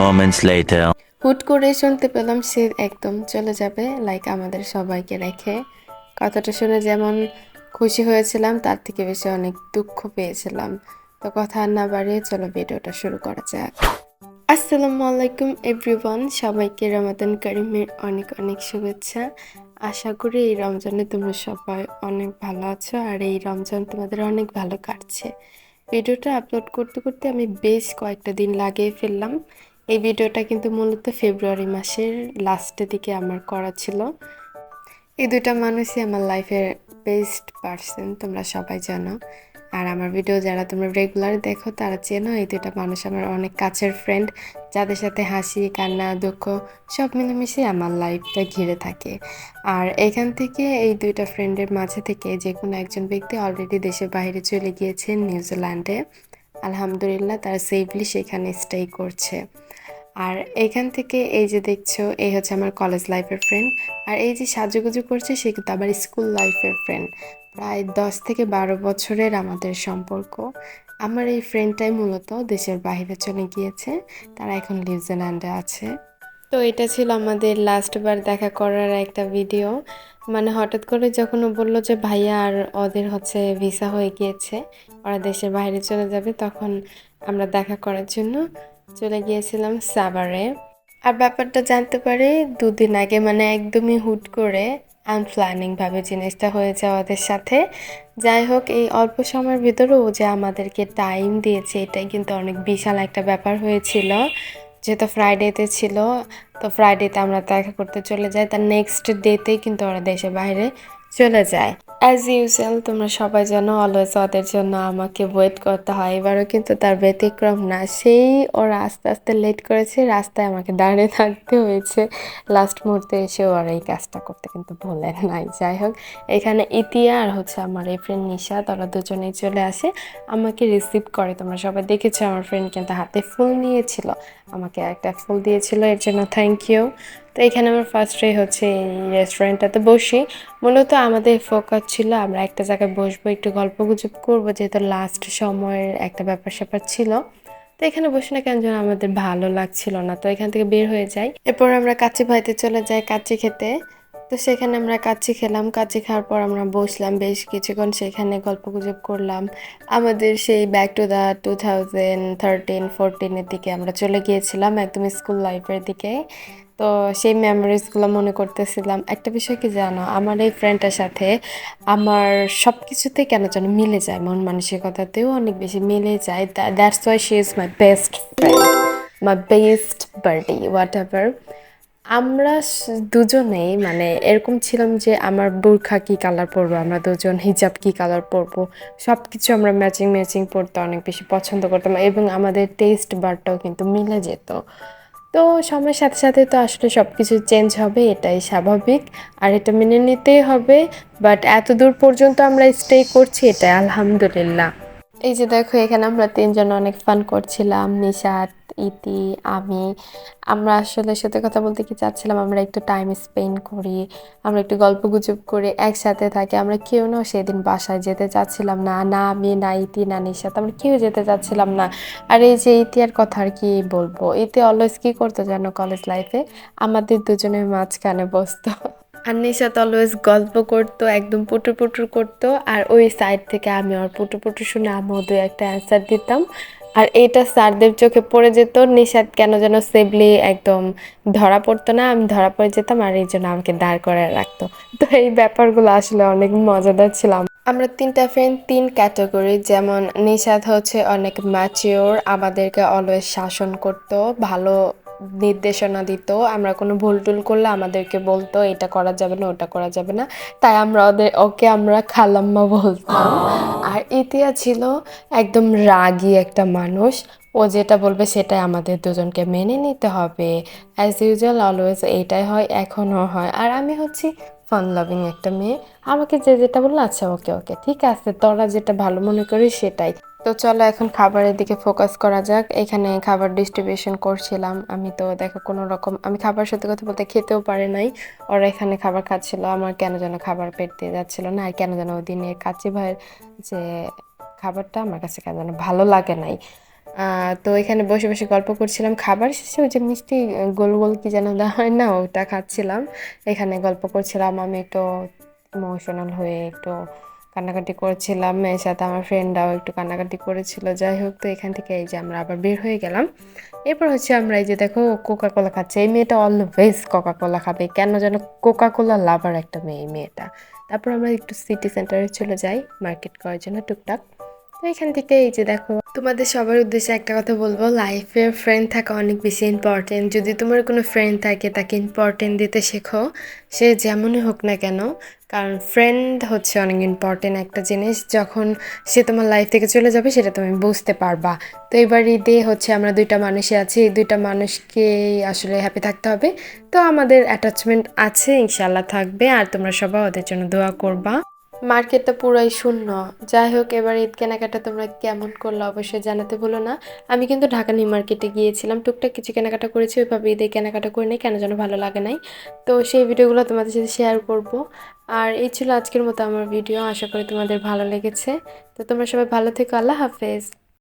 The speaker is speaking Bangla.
moments later. হুট করে শুনতে পেলাম সে একদম চলে যাবে লাইক আমাদের সবাইকে রেখে। কথাটা শুনে যেমন খুশি হয়েছিলাম, তার থেকে বেশি অনেক দুঃখ পেয়েছিলাম। তো কথা না বাড়িয়ে চলো ভিডিওটা শুরু করা যাক। আসসালামু আলাইকুম এভরিওয়ান সবাইকে রমাদান করিমের অনেক অনেক শুভেচ্ছা। আশা করি এই রমজানে তোমরা সবাই অনেক ভালো আছো, আর এই রমজান তোমাদের অনেক ভালো কাটছে। ভিডিওটা আপলোড করতে করতে আমি বেশ কয়েকটা দিন লাগিয়ে ফেললাম। এই ভিডিওটা কিন্তু মূলত ফেব্রুয়ারি মাসের লাস্টের দিকে আমার করা ছিল। এই দুটা মানুষই আমার লাইফের বেস্ট পার্সন তোমরা সবাই জানো। আর আমার ভিডিও যারা তোমরা রেগুলার দেখো, তারা চেনো এই দুটা মানুষ আমার অনেক কাছের ফ্রেন্ড যাদের সাথে হাসি, কান্না, দুঃখ সব মিলেমিশে আমার লাইফটা ঘিরে থাকে। আর এখান থেকে এই দুইটা ফ্রেন্ডের মাঝে থেকে যে কোনো একজন ব্যক্তি অলরেডি দেশের বাইরে চলে গিয়েছেন নিউজিল্যান্ডে আলহামদুলিল্লাহ, তারা সেফলি সেখানে স্টে করছে। আর এখান থেকে এই যে দেখছ, এই হচ্ছে আমার কলেজ লাইফের ফ্রেন্ড আর এই যে সাজুগুজু করছে, সে কিন্তু আবার স্কুল লাইফের ফ্রেন্ড প্রায় দশ থেকে বারো বছরের আমাদের সম্পর্ক। আমার এই ফ্রেন্ডটাই মূলত দেশের বাইরে চলে গিয়েছে। তারা এখন নিউজিল্যান্ডে আছে। তো এটা ছিল আমাদের লাস্টবার দেখা করার একটা ভিডিও মানে হঠাৎ করে যখন ও বলল যে, ভাইয়া, আর ওদের হচ্ছে ভিসা হয়ে গিয়েছে। ওরা দেশের বাইরে চলে যাবে। তখন আমরা দেখা করার জন্য চলে গিয়েছিলাম সাভারে আর ব্যাপারটা জানতে পারি, দুদিন আগে মানে একদমই হুট করে আনপ্ল্যানিংভাবে জিনিসটা হয়েছে ওদের সাথে। যাই হোক, এই অল্প সময়ের ভিতরেও যে আমাদেরকে টাইম দিয়েছে, এটাই কিন্তু অনেক বিশাল একটা ব্যাপার হয়েছিল। যেহেতু ফ্রাইডেতে ছিল, তো ফ্রাইডেতে আমরা দেখা করতে চলে যাই। তার নেক্সট ডেতেই কিন্তু ওরা দেশের বাইরে চলে যায়। অ্যাজ ইউজুয়াল তোমরা সবাই জানো অলওয়েজ ওদের জন্য আমাকে ওয়েট করতে হয়। এবারও কিন্তু তার ব্যতিক্রম না। সেই ওরা আস্তে আস্তে লেট করেছে, রাস্তায় আমাকে দাঁড়িয়ে থাকতে হয়েছে। লাস্ট মুহূর্তে এসে ওরা এই কাজটা করতে কিন্তু বলে নাই। যাই হোক, এখানে ইতিয়া আর হচ্ছে আমার এই ফ্রেন্ড নিশা, তারা দুজনেই চলে আসে। আমাকে রিসিভ করে। তোমরা সবাই দেখেছ, আমার ফ্রেন্ড কিন্তু হাতে ফুল নিয়েছিল। আমাকে একটা ফুল দিয়েছিল, এর জন্য থ্যাংক ইউ তো এখানে আমার ফার্স্টে হচ্ছে এই রেস্টুরেন্টটাতে বসি। মূলত আমাদের ফোকাস ছিল আমরা একটা জায়গায় বসবো, একটু গল্প গুজব করব, যেহেতু লাস্ট সময়ের একটা ব্যাপার স্যাপার ছিল। তো এখানে বসে না কেন যেন আমাদের ভালো লাগছিল না। তো এখান থেকে বের হয়ে যাই। এরপর আমরা কাচি ভাইতে চলে যাই কাচি খেতে। তো সেখানে আমরা কাচ্চি খেলাম। কাচ্চি খাওয়ার পর আমরা বসলাম, বেশ কিছুক্ষণ সেখানে গল্প গুজব করলাম। আমাদের সেই back to the two thousand thirteen ফোরটিনের দিকে আমরা চলে গিয়েছিলাম একদম স্কুল লাইফের দিকে। তো সেই মেমোরিজগুলো মনে করতেছিলাম। একটা বিষয় কি জানো? আমার এই ফ্রেন্ডটার সাথে আমার সব কিছুতে কেন যেন মিলে যায়, মন মানসিকতাতেও অনেক বেশি মিলে যায়। That's why she is my best friend my best birdie whatever আমরা দুজনেই মানে এরকম ছিলাম যে আমার বোরখা কী কালার পরবো, আমরা দুজন হিজাব কী কালার পরবো সব কিছু আমরা ম্যাচিং ম্যাচিং পরতে অনেক বেশি পছন্দ করতাম এবং আমাদের টেস্ট বারটাও কিন্তু মিলে যেত। তো সময়ের সাথে সাথে তো আসলে সব কিছু চেঞ্জ হবে, এটাই স্বাভাবিক, আর এটা মেনে নিতেই হবে বাট এত দূর পর্যন্ত আমরা স্টে করছি এটাই, আলহামদুলিল্লাহ। এই যে দেখো, এখানে আমরা তিনজন অনেক ফান করছিলাম, নিশাত ইতি, আমি, আমরা আসলে সত্যি কথা বলতে কি চাচ্ছিলাম, আমরা একটু টাইম স্পেন্ড করি, আমরা একটু গল্প গুজব করে, একসাথে থাকি, আমরা কেউ না সেদিন বাসায় যেতে চাচ্ছিলাম না না আমি, না ইতি, না নিশাত আমরা কেউ যেতে চাচ্ছিলাম না। আর এই যে ইতিহার কথা আর কি বলব, ইতি অলওয়েজ কি করতো জানো কলেজ লাইফে আমাদের দুজনের মাঝখানে বসতো। আর নিশাত অলওয়েজ গল্প করতো, একদম পুটুর পুটুর করতো, আর ওই সাইড থেকে আমি ওর পুটুর পুটুর শুনে আমি ওদের একটা অ্যান্সার দিতাম। আর এটা স্যারদের চোখে পড়ে যেত নিষাদ কেন যেন সেবলি একদম ধরা পড়তো না, আমি ধরা পড়ে যেতাম আর এই জন্য আমাকে দাঁড় করে রাখতো। তো এই ব্যাপারগুলো আসলে অনেক মজাদার ছিলাম আমরা তিনটা ফ্রেন্ড তিন ক্যাটাগরি যেমন নিষাদ হচ্ছে অনেক ম্যাচিওর আমাদেরকে অলওয়েজ শাসন করতো, ভালো নির্দেশনা দিত, আমরা কোনো ভুল টুল করলে আমাদেরকে বলতো, এটা করা যাবে না, ওটা করা যাবে না। তাই আমরা ওদের, ওকে আমরা খালাম্মা বলতাম। আর ইতিয়া ছিল একদম রাগী একটা মানুষ। ও যেটা বলবে সেটাই আমাদের দুজনকে মেনে নিতে হবে। অ্যাজ ইউজুয়াল অলওয়েজ এইটাই হয়, এখনও হয়। আর আমি হচ্ছি ফান লাভিং একটা মেয়ে। আমাকে যে যেটা বলল আচ্ছা ওকে ওকে, ঠিক আছে। তোরা যেটা ভালো মনে করিস, সেটাই। তো চলো এখন খাবারের দিকে ফোকাস করা যাক। এখানে খাবার ডিস্ট্রিবিউশন করছিলাম। আমি তো দেখো কোনো রকম আমি খাবার সত্যি কথা বলতে খেতেও পারি নাই। ওরা এখানে খাবার খাচ্ছিল। আমার কেন যেন খাবার পেট দিয়ে যাচ্ছিল না। আর কেন যেন ওই দিনের কাচি ভাইয়ের যে খাবারটা আমার কাছে কেন যেন ভালো লাগে নাই। তো এখানে বসে বসে গল্প করছিলাম। খাবার শেষে ওই যে মিষ্টি গোল গোল কি যেন দেওয়া হয় না, ওটা খাচ্ছিলাম। এখানে গল্প করছিলাম। আমি একটু ইমোশনাল হয়ে একটু কান্নাকাটি করেছিলাম মেয়ের সাথে আমার ফ্রেন্ডরাও একটু কান্নাকাটি করেছিল। যাই হোক, তো এখান থেকে এই যে আমরা আবার বের হয়ে গেলাম। এরপর হচ্ছে আমরা এই যে দেখো কোকা কোলা খাচ্ছে। এই মেয়েটা অলওয়েজ কোকা কোলা খাবে। কেন যেন কোকা কোলা লাভার একটা মেয়ে, এই মেয়েটা। তারপর আমরা একটু সিটি সেন্টারে চলে যাই মার্কেট করার জন্য, টুকটাক। এখান থেকে এই যে দেখো, তোমাদের সবার উদ্দেশ্যে একটা কথা বলব লাইফে ফ্রেন্ড থাকা অনেক বেশি ইম্পর্টেন্ট যদি তোমার কোনো ফ্রেন্ড থাকে, তাকে ইম্পর্টেন্ট দিতে শেখো। সে যেমনই হোক না কেন, কারণ ফ্রেন্ড হচ্ছে অনেক ইম্পর্টেন্ট একটা জিনিস। যখন সে তোমার লাইফ থেকে চলে যাবে, সেটা তুমি বুঝতে পারবা। তো এবার ঈদে হচ্ছে আমরা দুইটা মানুষই আছি, এই দুইটা মানুষকে আসলে হ্যাপি থাকতে হবে। তো আমাদের অ্যাটাচমেন্ট আছে ইনশাল্লাহ থাকবে। আর তোমরা সবাই ওদের জন্য দোয়া করবা। মার্কেটটা পুরাই শূন্য। যাই হোক, এবার ঈদ কেনাকাটা তোমরা কেমন করল অবশ্যই জানাতে বলো না। আমি কিন্তু ঢাকা নিউ মার্কেটে গিয়েছিলাম। টুকটাক কিছু কেনাকাটা করেছি, ওইভাবে ঈদে কেনাকাটা করে নেই, কেন যেন ভালো লাগে নাই। তো সেই ভিডিওগুলো তোমাদের সাথে শেয়ার করব। আর এই ছিল আজকের মতো আমার ভিডিও, আশা করি তোমাদের ভালো লেগেছে। তো তোমরা সবাই ভালো থেকো, আল্লাহ হাফেজ।